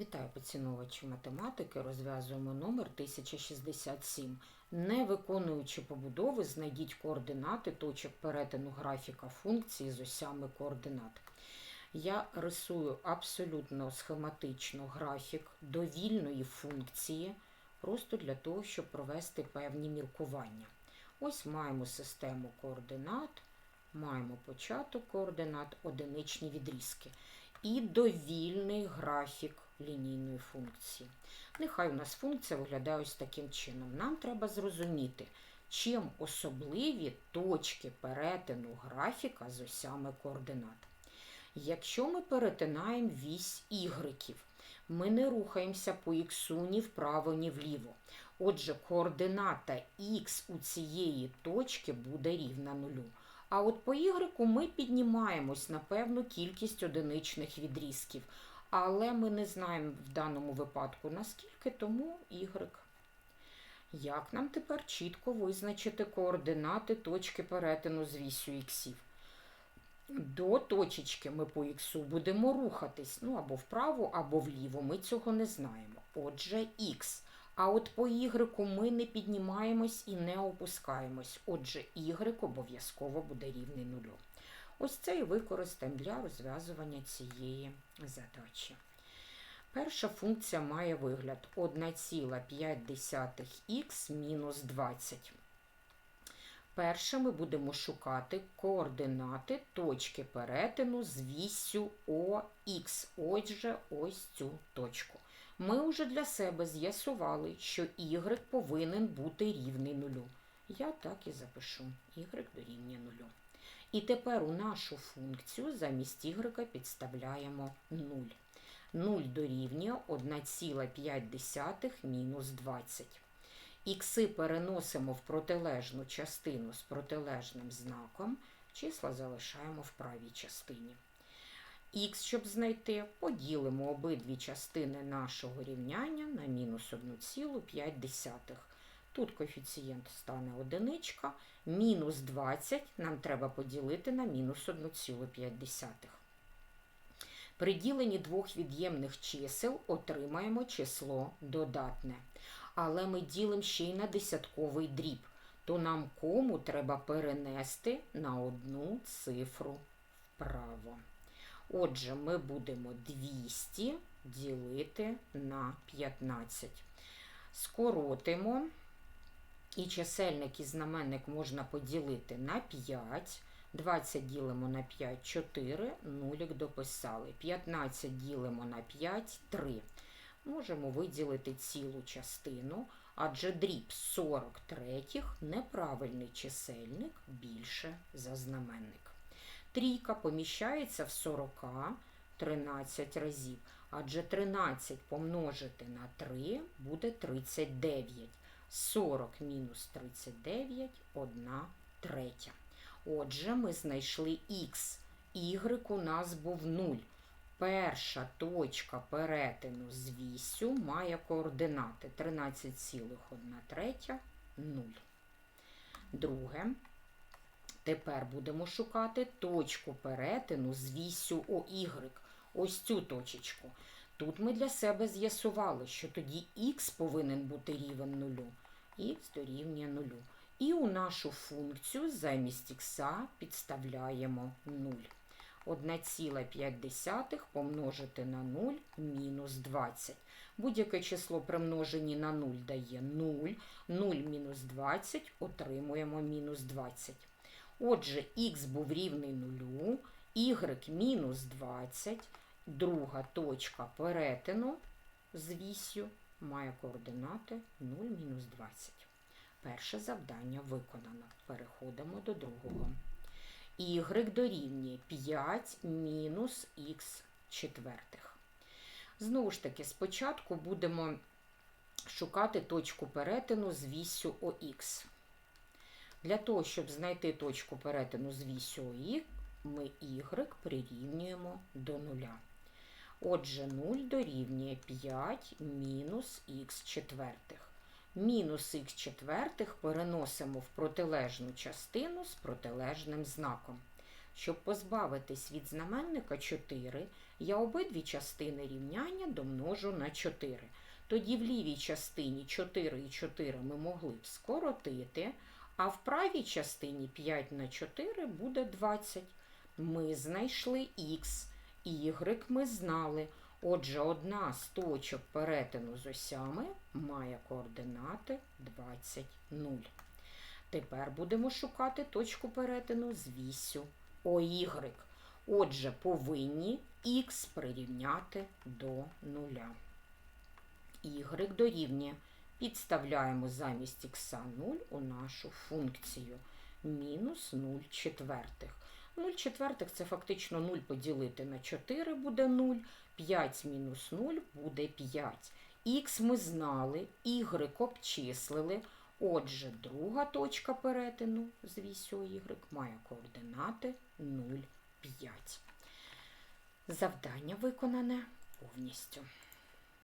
Вітаю поціновувачі математики. Розв'язуємо номер 1067. Не виконуючи побудови, знайдіть координати точок перетину графіка функції з осями координат. Я рисую абсолютно схематично графік довільної функції, просто для того, щоб провести певні міркування. Ось маємо систему координат, маємо початок координат, одиничні відрізки і довільний графік лінійної функції. Нехай у нас функція виглядає ось таким чином. Нам треба зрозуміти, чим особливі точки перетину графіка з осями координат. Якщо ми перетинаємо вісь ігреків, ми не рухаємося по іксу ні вправо, ні вліво. Отже, координата х у цієї точки буде рівна нулю. А от по y ми піднімаємось на певну кількість одиничних відрізків. Але ми не знаємо в даному випадку наскільки, тому y. Як нам тепер чітко визначити координати точки перетину з вісю іксів? До точечки ми по іксу будемо рухатись, ну або вправо, або вліво, ми цього не знаємо. Отже, х. А от по y ми не піднімаємось і не опускаємось. Отже, y обов'язково буде рівний нулю. Ось це і використаємо для розв'язування цієї задачі. Перша функція має вигляд 1,5х мінус 20. Перше ми будемо шукати координати точки перетину з вісю ОХ. Отже, ось цю точку. Ми вже для себе з'ясували, що y повинен бути рівний нулю. Я так і запишу. y дорівнює нулю. І тепер у нашу функцію замість y підставляємо 0. 0 дорівнює 1,5 мінус 20. Ікси переносимо в протилежну частину з протилежним знаком, числа залишаємо в правій частині. Х, щоб знайти, поділимо обидві частини нашого рівняння на мінус 1,5. Тут коефіцієнт стане одиничка, мінус 20 нам треба поділити на мінус 1,5. При діленні двох від'ємних чисел отримаємо число додатне. Але ми ділимо ще й на десятковий дріб, то нам кому треба перенести на одну цифру вправо. Отже, ми будемо 200 ділити на 15. Скоротимо. І чисельник і знаменник можна поділити на 5. 20 ділимо на 5 4, нулік дописали. 15 ділимо на 5 3. Можемо виділити цілу частину, адже дріб 43 неправильний чисельник більше за знаменник. Трійка поміщається в 40 13 разів, адже 13 помножити на 3 буде 39. 40 мінус 39 1 третя. Отже, ми знайшли х. Y у нас був 0. Перша точка перетину з вісю має координати 13,1 третя 0. Друге. Тепер будемо шукати точку перетину з вісю ОY. Ось цю точечку. Тут ми для себе з'ясували, що тоді х повинен бути рівен нулю. х дорівнює нулю. І у нашу функцію замість х підставляємо 0. 1,5 помножити на 0 мінус 20. Будь-яке число при множенні на 0 дає 0. 0 мінус 20 отримуємо мінус 20. Отже, х був рівний 0, y мінус 20. Друга точка перетину з вісю має координати 0 мінус 20. Перше завдання виконано. Переходимо до другого. Y дорівнює 5 мінус х четвертих. Знову ж таки, спочатку будемо шукати точку перетину з вісю ОХ. Для того, щоб знайти точку перетину з вісю ОХ, ми y прирівнюємо до нуля. Отже, 0 дорівнює 5 мінус х четвертих. Мінус х четвертих переносимо в протилежну частину з протилежним знаком. Щоб позбавитись від знаменника 4, Я обидві частини рівняння домножу на 4. Тоді в лівій частині 4 і 4 ми могли б скоротити, а в правій частині 5 на 4 буде 20. Ми знайшли х, y ми знали. Отже, одна з точок перетину з осями має координати 20, 0. Тепер будемо шукати точку перетину з вісю ОY. Отже, повинні х прирівняти до нуля. Y дорівнює. Підставляємо замість х 0 у нашу функцію. Мінус 0 четвертих. 0 четвертих це фактично 0 поділити на 4 буде 0. 5 мінус 0 буде 5. Х ми знали, y обчислили. Отже, друга точка перетину з вісю y має координати 0,5. Завдання виконане повністю.